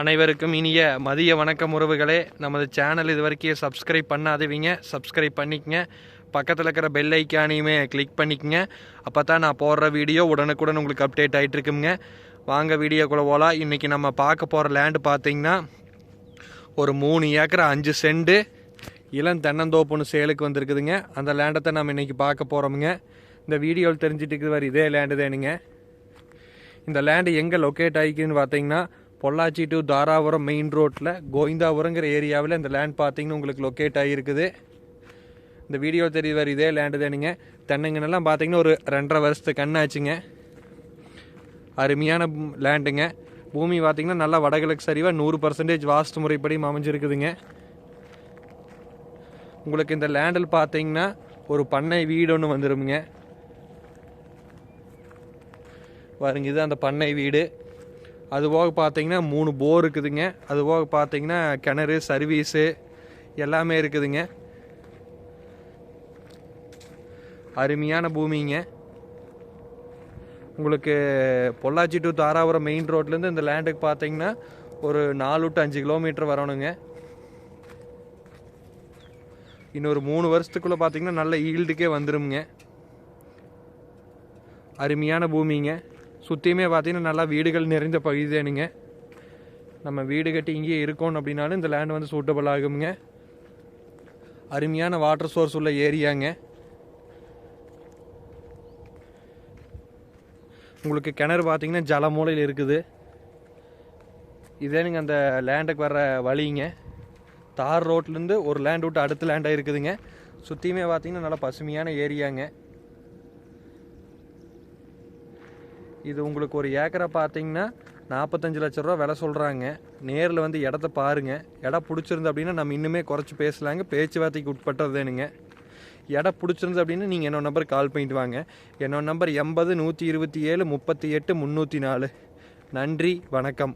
அனைவருக்கும் இனிய மதிய வணக்கம் உறவுகளே. நமது சேனல் இது வரைக்கும் சப்ஸ்கிரைப் பண்ணாதவீங்க. சப்ஸ்கிரைப் பண்ணிக்கங்க. பக்கத்தில் இருக்கிற பெல் ஐக்கானையுமே கிளிக் பண்ணிக்கங்க. அப்போ தான் நான் போடுற வீடியோ உடனுக்குடன் உங்களுக்கு அப்டேட் ஆகிட்டு இருக்குங்க. வாங்க வீடியோக்குள்ளே போகலாம் இன்றைக்கி நம்ம பார்க்க போகிற லேண்டு பார்த்தீங்கன்னா ஒரு மூணு ஏக்கர் அஞ்சு செண்டு இளம் தென்னந்தோப்புன்னு சேலுக்கு வந்திருக்குதுங்க. அந்த லேண்டத்தை நம்ம இன்றைக்கி பார்க்க போகிறோமுங்க இந்த வீடியோவில் தெரிஞ்சிட்டு இருக்குது இதே லேண்டு தானுங்க இந்த லேண்டு எங்கே லொக்கேட் ஆகிக்குதுன்னு பார்த்தீங்கன்னா பொள்ளாச்சி டு தாராபுரம் மெயின் ரோட்டில் கோவிந்தாபுரங்கிற ஏரியாவில் இந்த லேண்ட் பார்த்தீங்கன்னா உங்களுக்கு லொக்கேட் ஆகிருக்குது இந்த வீடியோ தெரியுது இதே லேண்டு தானுங்க தென்னங்கன்னெல்லாம் பார்த்தீங்கன்னா ஒரு ரெண்டரை வருஷத்துக்கு கண்ணாச்சுங்க. அருமையான லேண்டுங்க பூமி பார்த்திங்கன்னா நல்லா வடகிழக்கு சரிவாக நூறு பர்சன்டேஜ் வாஸ்து முறைப்படி அமைஞ்சிருக்குதுங்க. உங்களுக்கு இந்த லேண்டில் பார்த்தீங்கன்னா ஒரு பண்ணை வீடு ஒன்று வந்துருமுங்க. பாருங்க இது அந்த பண்ணை வீடு. அது போக பார்த்தீங்கன்னா மூணு போர் இருக்குதுங்க. அது போக பார்த்தீங்கன்னா கிணறு சர்வீஸு எல்லாமே இருக்குதுங்க. அருமையான பூமிங்க. உங்களுக்கு பொள்ளாச்சி டு தாராபுரம் மெயின் ரோட்லேருந்து இந்த லேண்டுக்கு பார்த்தீங்கன்னா ஒரு நாலு டு அஞ்சு கிலோமீட்டர் வரணுங்க. இன்னொரு மூணு வருஷத்துக்குள்ளே பார்த்தீங்கன்னா நல்ல ஈல்டுக்கே வந்துருமுங்க. அருமையான பூமிங்க. சுற்றியுமே பார்த்தீங்கன்னா நல்லா வீடுகள் நிறைந்த பகுதி தானுங்க நம்ம வீடு கட்டி இங்கேயே இருக்கோம் அப்படின்னாலும் இந்த லேண்ட் வந்து சூட்டபிள் ஆகுங்க அருமையான வாட்டர் சோர்ஸ் உள்ள ஏரியாங்க. உங்களுக்கு கிணறு பார்த்தீங்கன்னா ஜலமூலையில் இருக்குது. இதேனுங்க அந்த லேண்டுக்கு வர்ற வழிங்க. தார் ரோட்லேருந்து ஒரு லேண்ட் விட்டு அடுத்த லேண்டாக இருக்குதுங்க. சுற்றியுமே பார்த்தீங்கன்னா நல்லா பசுமையான ஏரியாங்க. இது உங்களுக்கு ஒரு ஏக்கரை பார்த்தீங்கன்னா நாற்பத்தஞ்சு லட்ச ரூபா விலை சொல்கிறாங்க நேரில் வந்து இடத்த பாருங்கள் இடம் பிடிச்சிருந்து அப்படின்னா நம்ம இன்னுமே குறைச்சி பேசலாங்க. பேச்சுவார்த்தைக்கு உட்பட்டதுனுங்க இடம் பிடிச்சிருந்து அப்படின்னா நீங்கள் என்னோட நம்பர் கால் பண்ணிட்டு வாங்க. என்னோட நம்பர் எண்பது நூற்றி இருபத்தி ஏழு முப்பத்தி எட்டு முந்நூற்றி நாலு. நன்றி வணக்கம்.